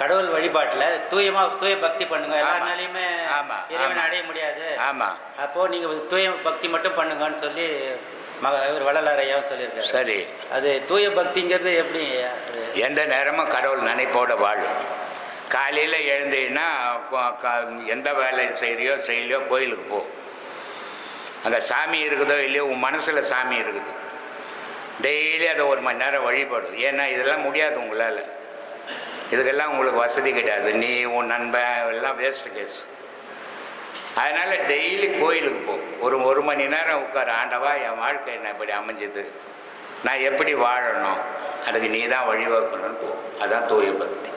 கடவுள் வழிபாட்டுல தூயமா தூய பக்தி பண்ணுங்க. ஆமா, இறைவனை. அடைய முடியாது. ஆமா. அப்போ நீங்க தூய பக்தி மட்டும் பண்ணுங்கன்னு சொல்லி மக இவர் வள்ளலார் ஐயாவும் சொல்லியிருக்காரு. சரி. அது தூய பக்திங்கிறது எப்படி? எந்த நேரமும் கடவுள் நினைப்போட வாழும். காலையில் எழுந்தீங்கன்னா எந்த வேலை செய்கிறியோ செய்யலையோ கோயிலுக்கு போ. அங்கே சாமி இருக்குதோ இல்லையோ உன் மனசில் சாமி இருக்குது. டெய்லி அதை ஒரு மணி நேரம் வழிபடும் ஏன்னா இதெல்லாம் முடியாது உங்களால். இதுக்கெல்லாம் உங்களுக்கு வசதி கிடையாது. நீ உன் நண்பன் எல்லாம் வேஸ்ட்டு கேஸ் அதனால் டெய்லி கோயிலுக்கு போ. ஒரு ஒரு மணி நேரம் உட்கார். ஆண்டவா என் வாழ்க்கை என்ன இப்படி அமைஞ்சது? நான் எப்படி வாழணும்? அதுக்கு நீ தான் வழிவகுக்கணும்னு போ. அதுதான் தூய பக்தி.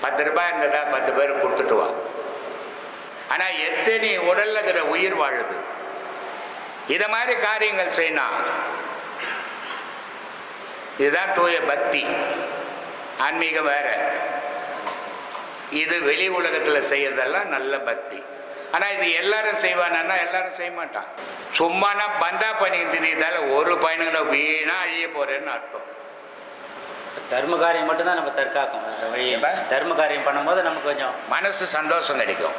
பத்து ரூபாய் இருந்ததா பத்து பேர் கொடுத்துட்டு வா. ஆனால் எத்தனை உடலில் இருக்கிற உயிர் வாழுது? இதை மாதிரி காரியங்கள் செய்யணும். இதுதான் தூய பக்தி. ஆன்மீகம் வேற. இது வெளி உலகத்தில் செய்யறதெல்லாம் நல்ல பக்தி. ஆனால் இது எல்லாரும் செய்வானா எல்லாரும் செய்ய மாட்டான் சும்மானா பந்தா பண்ணி திரியதால ஒரு பையனுங்களை வீணா அழிய போறேன்னு அர்த்தம். தர்ம காரியம் மட்டும்தான் நம்ம தற்காக்கும்? தர்ம காரியம் பண்ணும்போது நமக்கு கொஞ்சம் மனசு சந்தோஷம் கிடைக்கும்.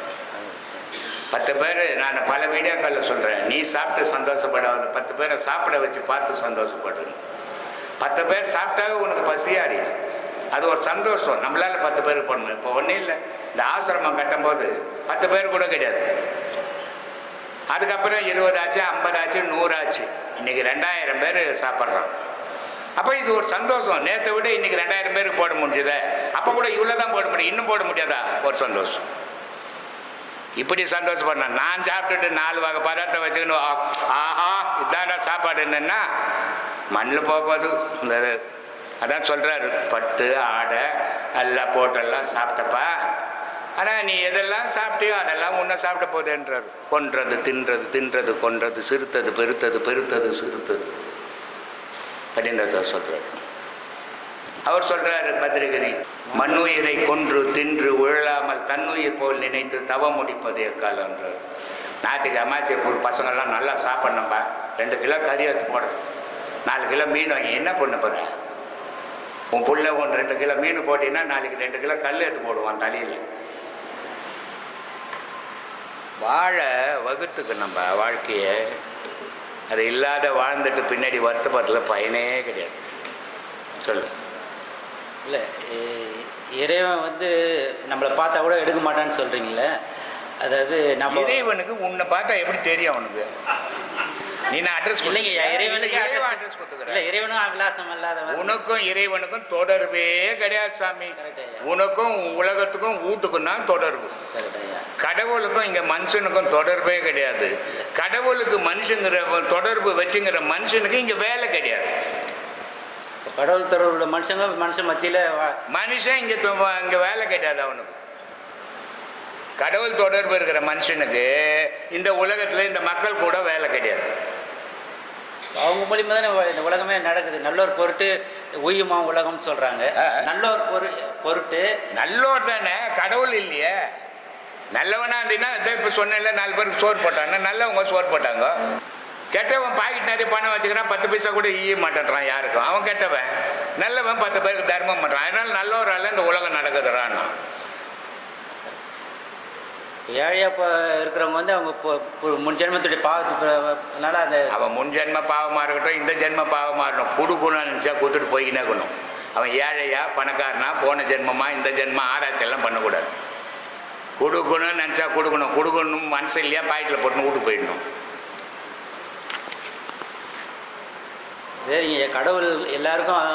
பத்து பேர் நான் பல வீடியோக்களில் சொல்கிறேன் நீ சாப்பிட்டு சந்தோஷப்படாத. பத்து பேரை சாப்பிட வச்சு பார்த்து சந்தோஷப்படணும் பத்து பேர் சாப்பிட்டாவே உனக்கு பசியாறிடும் அது ஒரு சந்தோஷம். நம்மளால் பத்து பேர் பண்ணணும் இப்போ ஒன்றும் இல்லை. இந்த ஆசிரமம் கட்டும்போது பத்து பேர் கூட கிடையாது. அதுக்கப்புறம் இருபதாச்சு ஐம்பதாச்சு நூறாச்சு. இன்றைக்கி ரெண்டாயிரம் பேர் சாப்பிட்றோம். அப்போ இது ஒரு சந்தோஷம். நேற்றை விட இன்றைக்கி ரெண்டாயிரம் பேருக்கு போட முடிஞ்சதே? அப்போ கூட இவ்வளோ தான் போட முடியும். இன்னும் போட முடியாதா? ஒரு சந்தோஷம். இப்படி சந்தோஷப்படணும் நான் சாப்பிட்டுட்டு நாலு வகை பதார்த்தம் வச்சுக்கணும் ஆஹா இதாண்டா சாப்பாடு என்னென்னா மண்ணில் போகுது. இந்த அதான் சொல்கிறாரு பட்டு ஆடை எல்லாம் போட்டெல்லாம் சாப்பிட்டப்பா. ஆனால் நீ எதெல்லாம் சாப்பிட்டியோ அதெல்லாம் உன்னை சாப்பிட போதேன்றார் கொன்றது தின்றது தின்றது கொன்றது சிறுத்தது பெருத்தது பெருத்தது சிறுத்தது. அப்படின்னு சொல்கிறார் அவர் சொல்கிறாரு பத்திரிகரி மண்ணுயிரை கொன்று தின்று உழலாமல் தன்னுயிர் போல் நினைத்து தவம் முடிப்பது எக்காலன்றார் நாட்டுக்கு அம்மாச்சி பசங்கள்லாம் நல்லா சாப்பிட்ணும்பா. ரெண்டு கிலோ கறி எடுத்து போடுறேன் நாலு கிலோ மீன் வாங்கி என்ன பண்ண போகிறேன் உன் புள்ள ஒன்று ரெண்டு கிலோ மீன் போட்டீங்கன்னா நாளைக்கு ரெண்டு கிலோ கல் எடுத்து போடுவான் தலையில். வாழ வகுத்துக்கு நம்ம வாழ்க்கையை. அது இல்லாத வாழ்ந்துட்டு பின்னாடி வருத்தப்படுறதுல பயனே கிடையாது. சொல்லு. இல்லை இறைவன் வந்து நம்மளை பார்த்தா கூட எடுக்க மாட்டான்னு சொல்கிறீங்களே அதாவது நம்ம இறைவனுக்கு உன்னை பார்த்தா எப்படி தெரியும் அவனுக்கு? நீ நான் அட்ரஸ் இல்லைங்க இறைவனுக்கு அட்ரஸ் கொடுத்துக்கிறேன் இறைவனும் அவிலாசம் இல்லாதவன். உனக்கும் இறைவனுக்கும் தொடர்பே கிடையாது சாமி. உனக்கும் உலகத்துக்கும் வீட்டுக்கும் தான் தொடர்பு. கடவுளுக்கும் இங்க மனுஷனுக்கும் தொடர்பே கிடையாது. கடவுளுக்கு மனுஷங்கிற தொடர்பு வச்சுங்கிற மனுஷனுக்கு இங்க வேலை கிடையாது. கடவுள் தொடர்பு உள்ள மனுஷங்க மனுஷன் மத்தியில் மனுஷன் இங்க இங்க வேலை கிடையாது அவனுக்கு. கடவுள் தொடர்பு இருக்கிற மனுஷனுக்கு இந்த உலகத்துல இந்த மக்கள் கூட வேலை கிடையாது. அவங்க மூலியமா தானே இந்த உலகமே நடக்குது. நல்லோர் பொருட்டு உயுமா உலகம்னு சொல்கிறாங்க ஆ. நல்லோர் பொரு பொருட்டு நல்லோர் தானே? கடவுள் இல்லையே. நல்லவனா இருந்தீங்கன்னா இதோ இப்போ சொன்னேன்ல நாலு பேருக்கு சோறு போட்டாங்க நல்லவங்க சோறு போட்டாங்க. கெட்டவன் பாக்கெட் நிறைய பணம் வச்சுக்கிறான் பத்து பைசா கூட ஈய மாட்டேன்றான் யாருக்கும். அவன் கெட்டவன். நல்லவன் பத்து பேருக்கு தர்மம் பண்ணுறான் அதனால நல்லவரால இந்த உலகம் நடக்குதுறான் ஏழையா இப்போ இருக்கிறவங்க வந்து அவங்க பொ- பொ- முன் ஜென்மத்துடைய பாவத்துனால அந்த அவன் முன் ஜென்ம பாவமாக இருக்கட்டும் இந்த ஜென்ம பாவமாக இருக்கட்டும் கொடுக்கணும்னு நினச்சா கொடுத்துட்டு போய்க்கினே இருக்கணும் அவன் ஏழையா பணக்காரனா போன ஜென்மமா இந்த ஜென்மம் ஆராய்ச்சி எல்லாம் பண்ணக்கூடாது. கொடுக்கணும்னு நினச்சா கொடுக்கணும் கொடுக்கணும் மனசு இல்லையா பாக்கெட்டில் போட்டுன்னு வீட்டுக்கு போயிடணும். சரிங்க கடவுள் எல்லாருக்கும்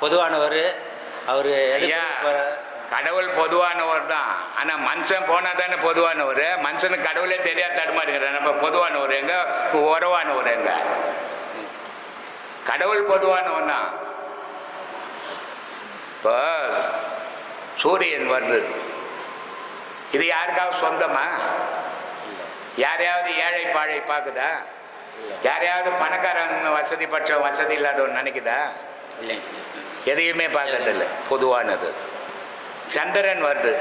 பொதுவானவர். அவர் ஐயா கடவுள் பொதுவானவர் தான். ஆனால் மனுஷன் போனால் தானே பொதுவானவர்? மனுஷனுக்கு கடவுளே தெரியாத தடுமாறுங்கிறான் அப்போ பொதுவானவர் எங்க? உறவானவர் எங்க? கடவுள் பொதுவானவன் தான். இப்போ சூரியன் வருது. இது யாருக்காவது சொந்தமா? இல்லை யாரையாவது ஏழை பாழை பார்க்குதா இல்லை யாரையாவது பணக்காரங்க வசதி பட்ச வசதி இல்லாதவன் நினைக்குதா? இல்லைங்க. எதையுமே பார்க்கறதில்ல. பொதுவானது அது. சந்திரன் வருது.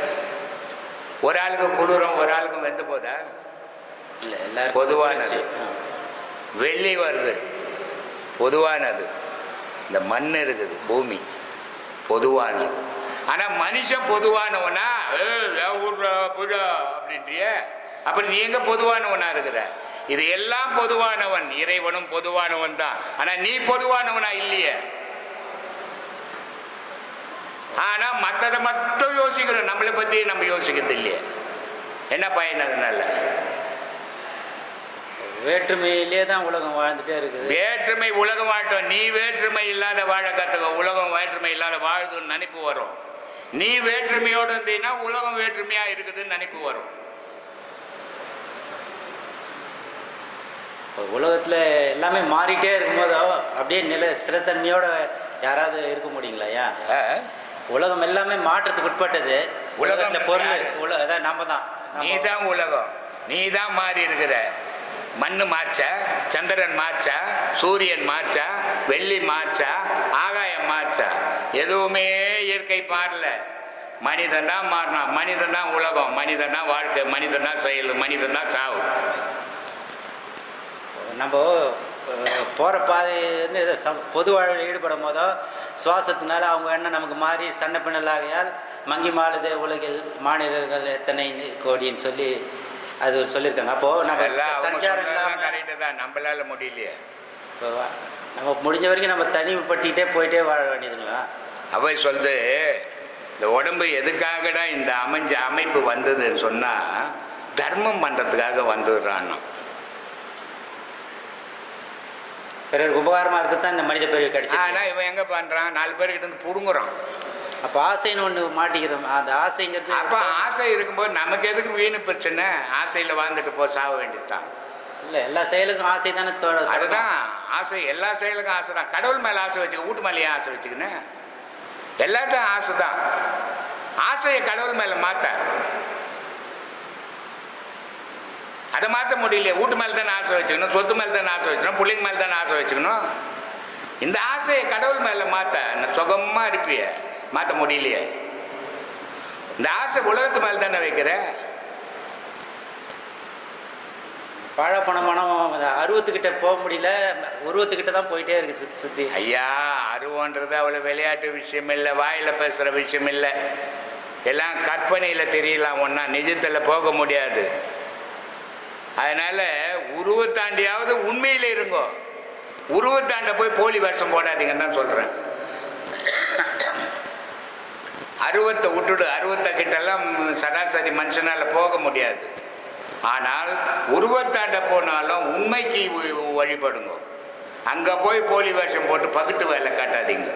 ஒரு ஆளுக்கு குளிரும் ஒரு ஆளுக்கு வெந்து போதா? இல்லை எல்லாரும் பொதுவானது. வெள்ளி வருது. பொதுவானது. இந்த மண் இருக்குது பூமி. பொதுவானது. ஆனால் மனுஷன் பொதுவானவனா? "ஏய், என் ஊர்ல புஜா அப்படின்றிய. அப்புறம் நீ எங்க பொதுவானவனா இருக்கிற? இது எல்லாம் பொதுவானவன். இறைவனும் பொதுவானவன் தான் ஆனால் நீ பொதுவானவனா இல்லையே. ஆனா மற்றதை மட்டும் யோசிக்கிறோம். நம்மளை பத்தி நம்ம யோசிக்கிறது இல்லையே என்ன பயன் அதனால? வேற்றுமையிலே தான் உலகம் வாழ்ந்துட்டே இருக்குது. வேற்றுமை உலகம் வாழட்டும் நீ வேற்றுமை இல்லாத வாழ கத்துக்க. உலகம் வேற்றுமை இல்லாத வாழுதுன்னு நினைப்பு வரும். நீ வேற்றுமையோடு இருந்தீங்கன்னா உலகம் வேற்றுமையா இருக்குதுன்னு நினைப்பு வரும். இப்போ உலகத்தில் எல்லாமே மாறிட்டே இருக்கும்போது அப்படியே நில ஸ்திரத்தன்மையோட யாராவது இருக்க முடியுங்களா? ஐயா உலகம் எல்லாமே மாற்றத்துக்கு உட்பட்டது. உலகத்தில் பொருள் யாரு? உல அதான் நம்ம தான். நீ தான் உலகம். நீ தான் மாறி இருக்கிற. மண்ணு மார்ச்சா சந்திரன் மார்ச்சா சூரியன் மார்ச்சா வெள்ளி மார்ச்சா ஆகாயம் மார்ச்சா எதுவுமே இயற்கை மாறல. மனிதன் தான் மாறினான் மனிதன் தான் உலகம். மனிதன் தான் வாழ்க்கை. மனிதன் தான் செயல். மனிதன் தான் சாவு. நம்ம போகிற பாதை வந்து பொது வாழ்வில் ஈடுபடும் போதோ சுவாசத்தினால அவங்க எண்ணம் நமக்கு மாறி சண்டை பின்னலாகையால் மங்கி மாளுதே உலகில் மாநிலர்கள் எத்தனை கோடின்னு சொல்லி அது ஒரு சொல்லியிருக்காங்க. அப்போது நம்ம சஞ்சாரம் கரெக்டு தான். நம்மளால முடியலையே. இப்போ நம்ம முடிஞ்ச வரைக்கும் நம்ம தனிமைப்படுத்திக்கிட்டே போயிட்டே வாழ வேண்டியதுங்களா? அவை சொல்லுது இந்த உடம்பு எதுக்காகடா இந்த அமைஞ்ச அமைப்பு வந்ததுன்னு சொன்னா தர்மம் பண்றதுக்காக வந்துடுறான் பிறருக்கு உபகாரமாக இருக்கிறது தான் இந்த மனித பிறவி கிடைச்சி ஆனா இவன் எங்க பண்றான்? நாலு பேர்கிட்ட இருந்து புடுங்குறான். அப்போ ஆசைன்னு ஒன்று மாட்டிக்கிறோம். அந்த ஆசைங்கிறது அப்ப ஆசை இருக்கும்போது நமக்கு எதுக்கு வீணு பிரச்சனை? ஆசையில வாழ்ந்துட்டு போ சாக வேண்டியதுதான். இல்லை எல்லா செயலுக்கும் ஆசை தானே அதுதான் ஆசை. எல்லா செயலுக்கும் ஆசை தான். கடவுள் மேல ஆசை வச்சுக்க வீட்டு மேலேயே ஆசை வச்சுக்கின்னு எல்லாத்தையும் ஆசை தான். ஆசையை கடவுள் மேல மாத்த. அதை மாற்ற முடியலையே. வீட்டு மேலே தானே ஆசை வச்சுக்கணும் சொத்து மேலே தானே ஆசை வச்சுக்கணும் பிள்ளைங்க மேலே தானே ஆசை வச்சுக்கணும். இந்த ஆசையை கடவுள் மேலே மாற்ற சுகமாக இருப்பிய. மாற்ற முடியலையே. இந்த ஆசை உலகத்து மேலே தானே வைக்கிற? மனம் அந்த அருவத்துக்கிட்ட போக முடியல உருவத்துக்கிட்ட தான் போயிட்டே இருக்கு சுற்றி சுற்றி ஐயா அருவன்றது அவ்வளோ விளையாட்டு விஷயம் இல்லை வாயில் பேசுகிற விஷயம் இல்லை. எல்லாம் கற்பனையில் தெரியலாம் ஒன்றா நிஜத்தில் போக முடியாது. அதனால் உருவத்தாண்டியாவது உண்மையில் இருங்கோ. உருவத்தாண்ட போய் போலி வேஷம் போடாதீங்கன்னு தான் சொல்கிறேன் அருவத்தை விட்டுடு அருவத்தை கிட்டெல்லாம் சராசரி மனுஷனால் போக முடியாது. ஆனால் உருவத்தாண்ட போனாலும் உண்மைக்கு வழிபடுங்க. அங்கே போய் போலி வேஷம் போட்டு பகுட்டு வேலை காட்டாதீங்க.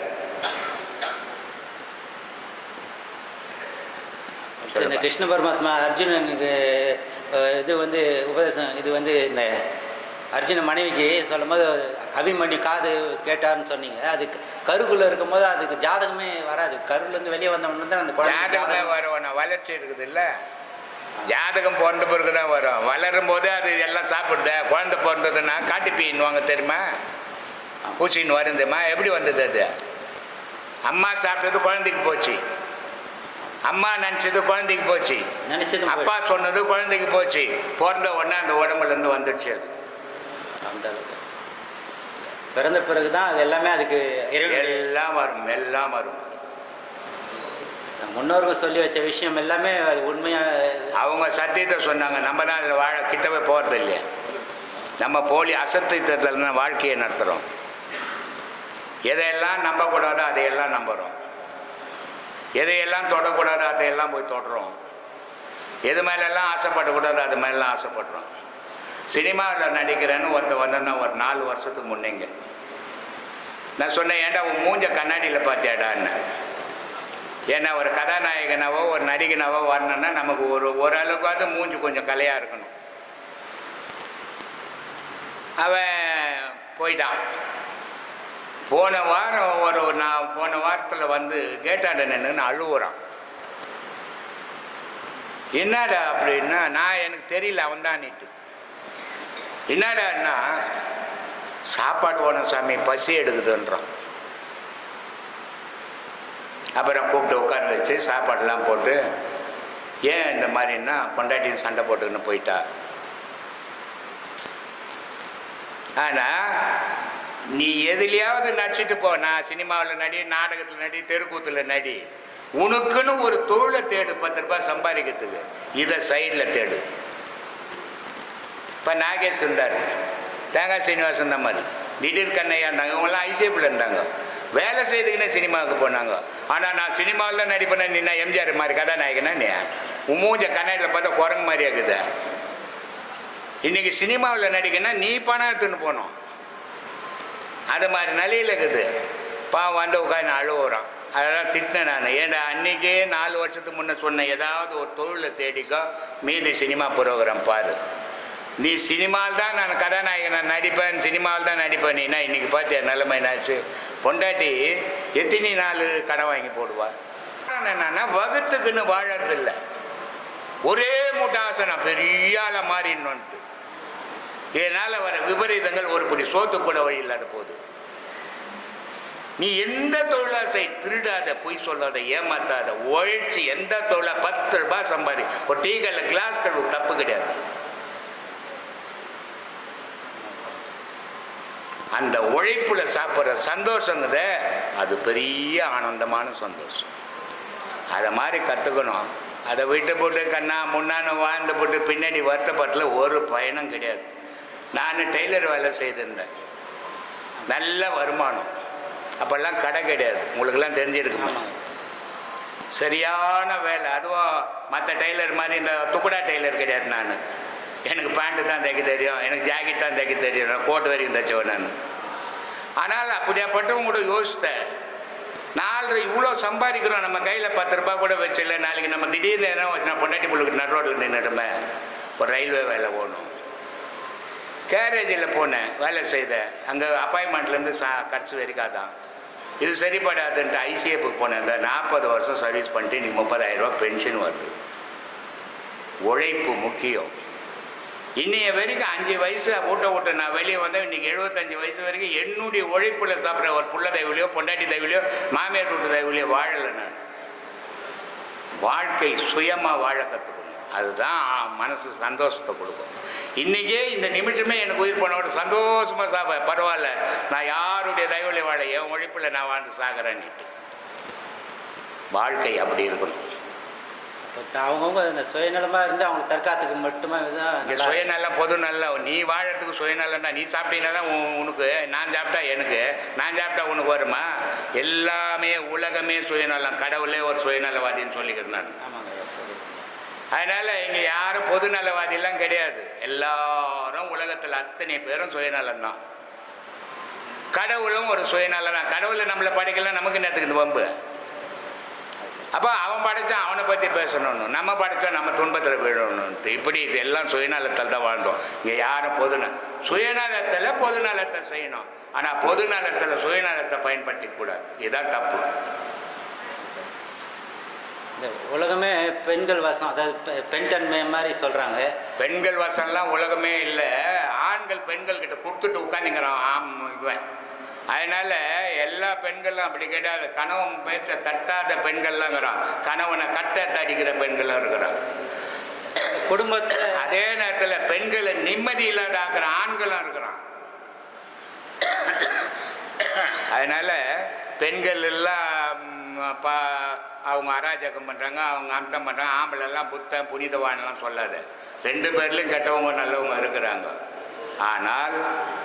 இந்த கிருஷ்ண பரமாத்மா அர்ஜுனனுக்கு இது வந்து உபதேசம் இது வந்து இந்த அர்ஜுன மனைவிக்கு சொல்லும்போது அபிமன்யு காது கேட்டார்னு சொன்னீங்க. அது க- கருக்குள்ள இருக்கும்போது அதுக்கு ஜாதகமே வராது. கருலேருந்து வெளியே வந்தவொன்னு தான் அந்த குழந்தை ஜாதகமே வரும். வளர்ச்சி இருக்குது இல்ல? ஜாதகம் பிறந்த பிறகு தான் வரும். வளரும் போதே அது எல்லாம் சாப்பிடுத. குழந்தை பிறந்ததுன்னா காட்டுப்பீன்னுவாங்க தெரியுமா? பூச்சின்னு வருந்துமா எப்படி வந்தது அது? அம்மா சாப்பிட்டது குழந்தைக்கு போச்சு. அம்மா நினச்சது குழந்தைக்கு போச்சு. நினைச்சது அப்பா சொன்னது குழந்தைக்கு போச்சு. பிறந்த உடனே அந்த உடம்புல இருந்து வந்துடுச்சு அது. அந்த பிறந்த பிறகு தான் அது எல்லாமே அதுக்கு எல்லாம் வரும் எல்லாம் வரும். முன்னோர்கள் சொல்லி வச்ச விஷயம் எல்லாமே அது உண்மையாக அவங்க சத்தியத்தை சொன்னாங்க. நம்ம தான் அதில் வாழ கிட்டவே போகிறது இல்லையா நம்ம போலி அசத்தியத்தில் வாழ்க்கையை நடத்துகிறோம் எதையெல்லாம் நம்பக்கூடாதோ அதையெல்லாம் நம்புகிறோம் எதையெல்லாம் தொடக்கூடாதோ அதையெல்லாம் போய் தொடுறோம். எது மேலெல்லாம் ஆசைப்படக்கூடாதோ அது மேலாம் ஆசைப்படுறோம். சினிமாவில் நடிக்கிறேன்னு ஒருத்த வந்தேன்னா ஒரு நாலு வருஷத்துக்கு முன்னேங்க. நான் சொன்னேன் ஏன்டா உன் மூஞ்ச கண்ணாடியில் பார்த்தியாடான்னு ஏன்னா ஒரு கதாநாயகனாவோ ஒரு நடிகனாவோ வரணும்னா நமக்கு ஒரு ஓரளவுக்காவது மூஞ்சி கொஞ்சம் கலையாக இருக்கணும். அவன் போயிட்டான். போன வாரம் ஒரு நான் போன வாரத்தில் வந்து கேட்டாண்ட நின்று அழுகுறான் என்னடா அப்படின்னா நான் எனக்கு தெரியல அவன் தான் நீட்டு என்னடான்னா சாப்பாடு போன சாமி பசி எடுக்குதுன்றான். அப்புறம் கூப்பிட்டு உட்கார வச்சு சாப்பாடெல்லாம் போட்டு ஏன் இந்த மாதிரின்னா பொண்டாட்டியும் சண்டை போட்டுக்கின்னு போயிட்டா? ஆனால் நீ எதுலையாவது நடிச்சிட்டு போ. நான் சினிமாவில் நடி நாடகத்தில் நடி தெருக்கூத்தில் நடி. உனக்குன்னு ஒரு தொழிலை தேடு பத்து ரூபாய் சம்பாதிக்கிறதுக்கு. இதை சைடில் தேடு. இப்போ நாகேஷ் இருந்தார். தேங்காய் சீனிவாசன் தான் மாதிரி. திடீர் கண்ணையா இருந்தாங்க. இவங்கெல்லாம் ஐசிஎஃபில் இருந்தாங்க. வேலை செய்துக்கினே சினிமாவுக்கு போனாங்க. ஆனால் நான் சினிமாவில் தான் நடிப்பேன்? நீ நான் எம்ஜிஆர் மாதிரி கதாநாயகனா நீ? உமூஞ்ச மூஞ்ச கண்ணாடியில் பார்த்தா குரங்கு மாதிரி இருக்குது. இன்னைக்கு சினிமாவில் நடிக்கணும்னா நீ பணம் எடுத்துன்னு போனோம் அது மாதிரி நிலையில் இருக்குது. பாவம் வந்து உட்காந்து அழுவுறான். அதெல்லாம் திட்டினேன் நான். ஏன்டா அன்றைக்கே நாலு வருஷத்துக்கு முன்னே சொன்ன ஏதாவது ஒரு தொழிலை தேடிக்கோ மீதி சினிமா ப்ரோக்ராம் பாரு. நீ சினிமாவில் தான் நான் கதாநாயகன் நான் நடிப்பேன் சினிமாவில் தான் நடிப்பேன். நீனா இன்னைக்கு பார்த்தியா நிலைமை என்னாச்சு? பொண்டாட்டி எத்தனை நாள் கடன் வாங்கி போடுவா? என்னன்னா வகுத்துக்குன்னு வாழறதில்லை. ஒரே மூட்டை பெரிய ஆளை மாறிடணுன்ட்டு இதனால் வர விபரீதங்கள் ஒரு படி சோத்து கூட வழி இல்லாத போகுது நீ எந்த தொழிலாசை திருடாத பொய் சொல்லாத ஏமாத்தாத உழைச்சி எந்த தொழிலா பத்து ரூபாய் சம்பாதி. ஒரு டீ கிளாஸ் கழுவு தப்பு கிடையாது. அந்த உழைப்புல சாப்பிட்ற சந்தோஷங்கிறத அது பெரிய ஆனந்தமான சந்தோஷம். அதை மாதிரி கற்றுக்கணும் அதை விட்டு போட்டு கண்ணா முன்னான்னு வாழ்ந்து போட்டு பின்னாடி வருத்தப்பட்டில் ஒரு பயனும் கிடையாது. நான் டெய்லர் வேலை செய்திருந்தேன். நல்ல வருமானம். அப்போல்லாம் கடை கிடையாது. உங்களுக்கெல்லாம் தெரிஞ்சிருக்குமா? சரியான வேலை. அதுவும் மற்ற டெய்லர் மாதிரி இந்த துக்குடா டெய்லர் கிடையாது நான். எனக்கு பேண்ட்டு தான் தைக்க தெரியும். எனக்கு ஜாக்கெட் தான் தைக்க தெரியும். நான் கோட்டு வரைக்கும் தைச்சவன் நான். ஆனால் அப்படியாப்பட்டவங்க கூட யோசித்தேன். நாலு இவ்வளோ சம்பாதிக்கிறோம். நம்ம கையில் பத்து ரூபாய் கூட வச்சில்ல. நாளைக்கு நம்ம திடீர்னு எதனா வச்சுனா பொண்டாட்டி புள்ளுக்கு நடு ரோட்டில் நின்றுடுமே ஒரு ரயில்வே வேலை போகணும். கேரேஜில் போனேன் வேலை செய்தேன் அங்கே அப்பாயின்மெண்ட்லேருந்து சா கடைசி வரைக்கும் அதான். இது சரிப்படாதுன்ட்டு ஐசிஎஃப்க்கு போனேன். இந்த நாற்பது வருஷம் சர்வீஸ் பண்ணிட்டு இன்னைக்கு முப்பதாயிரரூபா பென்ஷன் வருது. உழைப்பு முக்கியம். இன்னைய வரைக்கும் அஞ்சு வயசு ஊட்ட ஊட்ட நான் வெளியே வந்தேன். இன்றைக்கி எழுபத்தஞ்சு வயசு வரைக்கும் என்னுடைய உழைப்பில் சாப்பிட்ற ஒரு புள்ள தயவுலையோ பொண்டாட்டி தயவுலையோ மாமியார் வீட்டு தயவுலையோ வாழலை நான். வாழ்க்கை சுயமாக வாழ கற்றுக்கணும் அதுதான் மனசு சந்தோஷத்தை கொடுக்கும். இன்றைக்கே இந்த நிமிஷமே எனக்கு உயிர் போனோட சந்தோஷமாக சாப்ப பரவாயில்ல நான் யாருடைய தயவுல வாழ என் உழைப்பில் நான் வாழ்ந்து சாகிறேன்னுட்டு வாழ்க்கை அப்படி இருக்கணும். அவங்கவுங்க இந்த சுயநலமாக இருந்து அவங்க தற்காத்துக்கு மட்டுமே தான் நல்லா- சுயநலம் பொது நல்லம் நீ வாழறதுக்கு சுயநலம் தான் நீ சாப்பிட்டீங்கன்னா தான் உன் உனக்கு நான் சாப்பிட்டா எனக்கு நான் சாப்பிட்டா உனக்கு வருமா? எல்லாமே உலகமே சுயநலம் கடவுளே ஒரு சுயநலவாதின்னு சொல்லிக்கிறேன் நான். அதனால் இங்கே யாரும் பொதுநலவாதிலாம் கிடையாது. எல்லாரும் உலகத்தில் அத்தனை பேரும் சுயநலம் தான் கடவுளும் ஒரு சுயநலம் தான் கடவுளை நம்மளை படைக்கலாம் நமக்கு நேற்றுக்கு இந்த வம்பு? அப்போ அவன் படைச்சான் அவனை பற்றி பேசணும்னு நம்ம படைச்சா நம்ம துன்பத்தில் விழணும்ட்டு இப்படி இது எல்லாம் சுயநலத்தில் தான் வாழ்ந்தோம். இங்கே யாரும் பொதுநல சுயநலத்தில் பொதுநலத்தை செய்யணும். ஆனால் பொதுநலத்தில் சுயநலத்தை பயன்படுத்திக்கூடாது. இதுதான் தப்பு. இந்த உலகமே பெண்கள் வசம் அதாவது பெ- பெண் தன்மை மாதிரி சொல்கிறாங்க பெண்கள் வசம்லாம் உலகமே இல்லை. ஆண்கள் பெண்கள் கிட்ட கொடுத்துட்டு உட்காந்துங்கிறான் ஆம் இவன். அதனால எல்லா பெண்களும் அப்படி கிடையாது. கணவன் பேச்ச தட்டாத பெண்கள்லாங்கிறான். கணவனை கட்ட தடிக்கிற பெண்களும் இருக்கிறான். குடும்பத்தில் அதே நேரத்தில் பெண்களை நிம்மதி இல்லாத ஆக்குற ஆண்களும் இருக்கிறான். அதனால பெண்கள் எல்லாம் பா அவங்க அராஜகம் பண்ணுறாங்க அவங்க அந்தம் பண்ணுறாங்க ஆம்பளை எல்லாம் புத்தன் புனிதவான்லாம் சொல்லாத. ரெண்டு பேர்லையும் கெட்டவங்க நல்லவங்க இருக்கிறாங்க. ஆனால்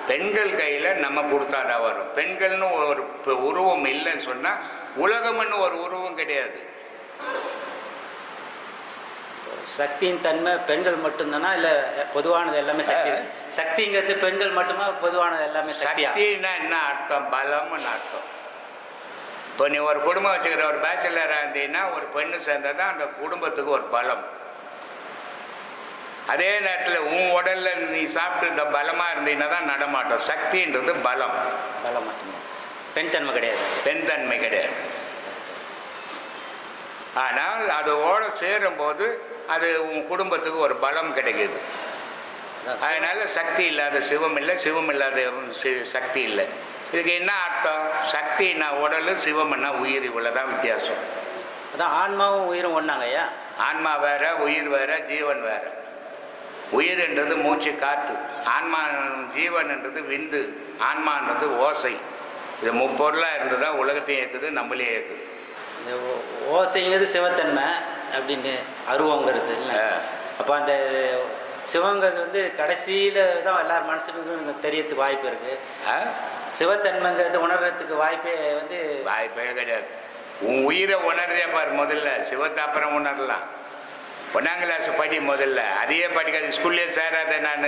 பெண்கள் கையில் நம்ம கொடுத்தாதான் வரும். பெண்கள்னு ஒரு உருவம் இல்லைன்னு சொன்னால் உலகம்னு ஒரு உருவம் கிடையாது. சக்தியின் தன்மை பெண்கள் மட்டும்தானா? இல்லை பொதுவானது எல்லாமே சக்தி? சக்திங்கிறது பெண்கள் மட்டுமா? பொதுவானது எல்லாமே சக்தின்னா என்ன அர்த்தம்? பலம்னு அர்த்தம். இப்போ நீ ஒரு குடும்பம் வச்சுக்கிற ஒரு பேச்சுலராக இருந்தீங்கன்னா ஒரு பெண்ணு சேர்ந்தா தான் அந்த குடும்பத்துக்கு ஒரு பலம். அதே நேரத்தில் உன் உடல்ல நீ சாப்பிட்டு இந்த பலமாக இருந்தீங்கன்னா தான் நடமாட்டம். சக்தின்றது பலம். பலம் மட்டும்தான் பெண் தன்மை கிடையாது. பெண் தன்மை கிடையாது. ஆனால் அதோட சேரும்போது அது உன் குடும்பத்துக்கு ஒரு பலம் கிடைக்குது. அதனால சக்தி இல்லாத சிவம் இல்லை. சிவம் இல்லாத சக்தி இல்லை. இதுக்கு என்ன அர்த்தம்? சக்தினா உடல் சிவம்னா உயிர் இவ்வளோதான் வித்தியாசம். அதான் ஆன்மாவும் உயிரும் ஒன்றாங்க ஐயா. ஆன்மா வேற உயிர் வேற ஜீவன் வேற. உயிர்ன்றது மூச்சு காத்து. ஆன்மா ஜீவன்ன்றது விந்து. ஆன்மான்றது ஓசை. இது முப்பொருளாக இருந்து தான் உலகத்தையும் இருக்குது நம்மளையும் இருக்குது இந்த ஓசைங்கிறது சிவத்தன்மை அப்படின்னு அருவங்கிறது இல்லை. அப்போ அந்த சிவங்கிறது வந்து கடைசியில் தான் எல்லார் மனசுக்கும் தெரியறதுக்கு வாய்ப்பு இருக்குது? சிவத்தன்மைங்கிறது உணர்றதுக்கு வாய்ப்பே வந்து வாய்ப்பே கிடையாது. உன் உயிரை உணர்றியா பாரு முதல்ல. சிவத்தை அப்புறம் உணரலாம். ஒன்றாம் கிளாஸ் படி முதல்ல. அதையே படிக்காது ஸ்கூல்லே சேராத நான்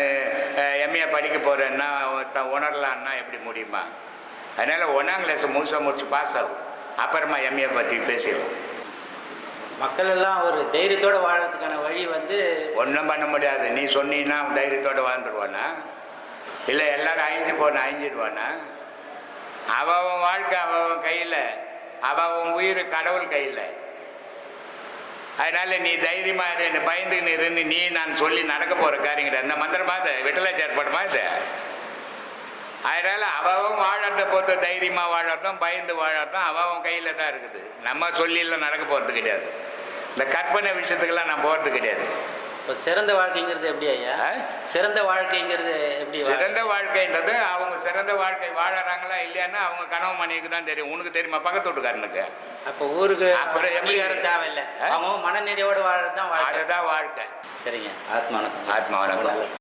எம்ஏ படிக்க போகிறேன்னா உணரலான்னா எப்படி முடியுமா? அதனால் ஒன்றாம் கிளாஸ் முழுசாக முடிச்சு பாஸ் ஆகும். அப்புறமா எம்ஏ பற்றி பேசிடலாம். மக்கள் எல்லாம் ஒரு தைரியத்தோட வாழறதுக்கான வழி வந்து ஒன்றும் பண்ண முடியாது. நீ சொன்னீங்கன்னா அவன் தைரியத்தோடு வாழ்ந்துருவானா? இல்லை எல்லாரும் அழிஞ்சு போன அழிஞ்சிடுவானா? அவன் வாழ்க்கை அவன் கையில் அவன் உயிர் கடவுள் கையில். அதனால நீ தைரியமாக இருந்து நீ பயந்துக்கின்னு இருந்து நீ நான் சொல்லி நடக்க போகிற காரியங்கிட்ட. இந்த மந்திரமா அது விட்டலாச்சார் படமா இது? அதனால் அவன் வாழறத பொறுத்த தைரியமாக வாழறதும் பயந்து வாழறதும் அவன் கையில் தான் இருக்குது. நம்ம சொல்லிலாம் நடக்க போகிறது கிடையாது. இந்த கற்பனை விஷயத்துக்கெல்லாம் நான் போகிறது கிடையாது. இப்போ சிறந்த வாழ்க்கைங்கிறது எப்படி ஐயா? சிறந்த வாழ்க்கைங்கிறது எப்படி சிறந்த வாழ்க்கைன்றது அவங்க சிறந்த வாழ்க்கை வாழறாங்களா இல்லையான்னு அவங்க கனவு மணிக்கு தான் தெரியும். உனக்கு தெரியுமா? பக்கத்து வீட்டுக்காரனுக்கு. அப்போ ஊருக்கு அப்புறம் எப்படி? தேவையில்லை? அவங்க மனநிறைவோடு வாழறது தான் வாழ்க்கை. அதுதான் வாழ்க்கை. சரிங்க. ஆத்மா வணக்கம் ஆத்மா வணக்கம்